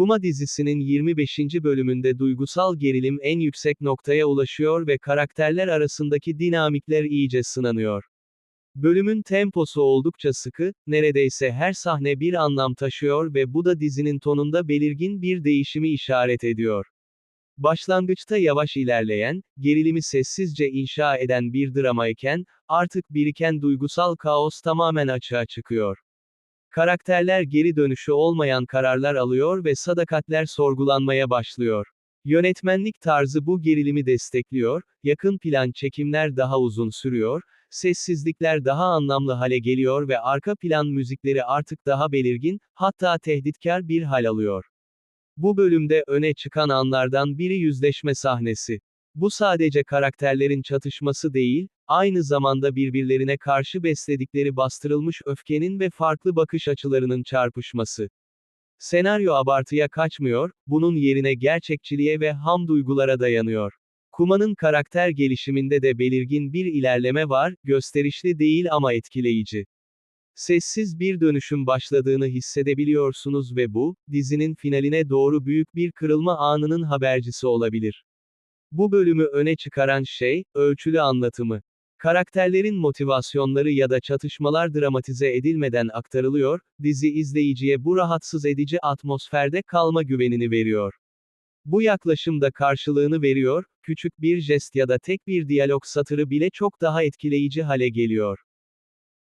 Kuma dizisinin 25. bölümünde duygusal gerilim en yüksek noktaya ulaşıyor ve karakterler arasındaki dinamikler iyice sınanıyor. Bölümün temposu oldukça sıkı, neredeyse her sahne bir anlam taşıyor ve bu da dizinin tonunda belirgin bir değişimi işaret ediyor. Başlangıçta yavaş ilerleyen, gerilimi sessizce inşa eden bir drama iken, artık biriken duygusal kaos tamamen açığa çıkıyor. Karakterler geri dönüşü olmayan kararlar alıyor ve sadakatler sorgulanmaya başlıyor. Yönetmenlik tarzı bu gerilimi destekliyor, yakın plan çekimler daha uzun sürüyor, sessizlikler daha anlamlı hale geliyor ve arka plan müzikleri artık daha belirgin, hatta tehditkar bir hal alıyor. Bu bölümde öne çıkan anlardan biri yüzleşme sahnesi. Bu sadece karakterlerin çatışması değil, aynı zamanda birbirlerine karşı besledikleri bastırılmış öfkenin ve farklı bakış açılarının çarpışması. Senaryo abartıya kaçmıyor, bunun yerine gerçekçiliğe ve ham duygulara dayanıyor. Kuma'nın karakter gelişiminde de belirgin bir ilerleme var, gösterişli değil ama etkileyici. Sessiz bir dönüşüm başladığını hissedebiliyorsunuz ve bu, dizinin finaline doğru büyük bir kırılma anının habercisi olabilir. Bu bölümü öne çıkaran şey, ölçülü anlatımı. Karakterlerin motivasyonları ya da çatışmalar dramatize edilmeden aktarılıyor, dizi izleyiciye bu rahatsız edici atmosferde kalma güvenini veriyor. Bu yaklaşım da karşılığını veriyor, küçük bir jest ya da tek bir diyalog satırı bile çok daha etkileyici hale geliyor.